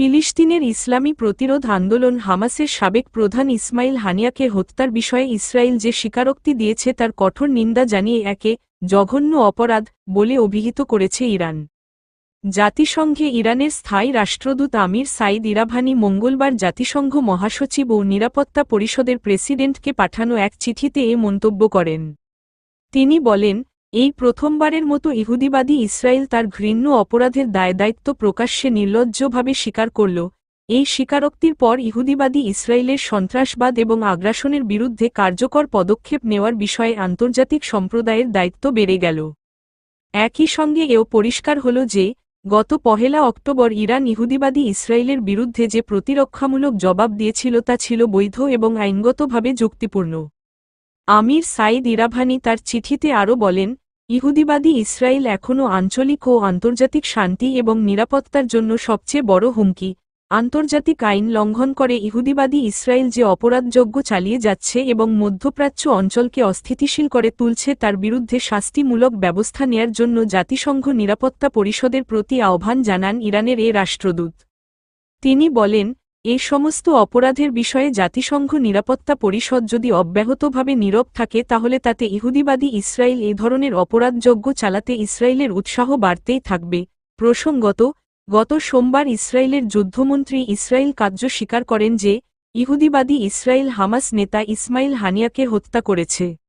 ফিলিস্তিনের ইসলামী প্রতিরোধ আন্দোলন হামাসের সাবেক প্রধান ইসমাইল হানিয়াকে হত্যার বিষয়ে ইসরায়েল যে স্বীকারোক্তি দিয়েছে তার কঠোর নিন্দা জানিয়ে একে জঘন্য অপরাধ বলে অভিহিত করেছে ইরান। জাতিসংঘে ইরানের স্থায়ী রাষ্ট্রদূত আমির সাইদ ইরাভানি মঙ্গলবার জাতিসংঘ মহাসচিব ও নিরাপত্তা পরিষদের প্রেসিডেন্টকে পাঠানো এক চিঠিতে এ মন্তব্য করেন। তিনি বলেন এই প্রথমবারের মতো ইহুদিবাদী ইসরায়েল তার ঘৃণ্য অপরাধের দায়দায়িত্ব প্রকাশ্যে নির্লজ্জভাবে স্বীকার করল। এই স্বীকারোক্তির পর ইহুদিবাদী ইসরায়েলের সন্ত্রাসবাদ এবং আগ্রাসনের বিরুদ্ধে কার্যকর পদক্ষেপ নেওয়ার বিষয়ে আন্তর্জাতিক সম্প্রদায়ের দায়িত্ব বেড়ে গেল। একই সঙ্গে এও পরিষ্কার হল যে, গত পহেলা অক্টোবর ইরান ইহুদিবাদী ইসরায়েলের বিরুদ্ধে যে প্রতিরক্ষামূলক জবাব দিয়েছিল তা ছিল বৈধ এবং আইনগতভাবে যুক্তিপূর্ণ। আমির সাইদ ইরাভানি তার চিঠিতে আরও বলেন ইহুদিবাদী ইসরায়েল এখনও আঞ্চলিক ও আন্তর্জাতিক শান্তি এবং নিরাপত্তার জন্য সবচেয়ে বড় হুমকি। আন্তর্জাতিক আইন লঙ্ঘন করে ইহুদিবাদী ইসরায়েল যে অপরাধযোগ্য চালিয়ে যাচ্ছে এবং মধ্যপ্রাচ্য অঞ্চলকে অস্থিতিশীল করে তুলছে তার বিরুদ্ধে শাস্তিমূলক ব্যবস্থা নেয়ার জন্য জাতিসংঘ নিরাপত্তা পরিষদের প্রতি আহ্বান জানান ইরানের এ রাষ্ট্রদূত। তিনি বলেন এ সমস্ত অপরাধের বিষয়ে জাতিসংঘ নিরাপত্তা পরিষদ যদি অব্যাহতভাবে নীরব থাকে, তাহলে তাতে ইহুদিবাদী ইসরায়েল এ ধরনের অপরাধযোগ্য চালাতে ইসরায়েলের উৎসাহ বাড়তেই থাকবে। প্রসঙ্গত, গত সোমবার ইসরায়েলের যুদ্ধমন্ত্রী ইসরায়েল কার্য স্বীকার করেন যে, ইহুদিবাদী ইসরায়েল হামাস নেতা ইসমাইল হানিয়াকে হত্যা করেছে।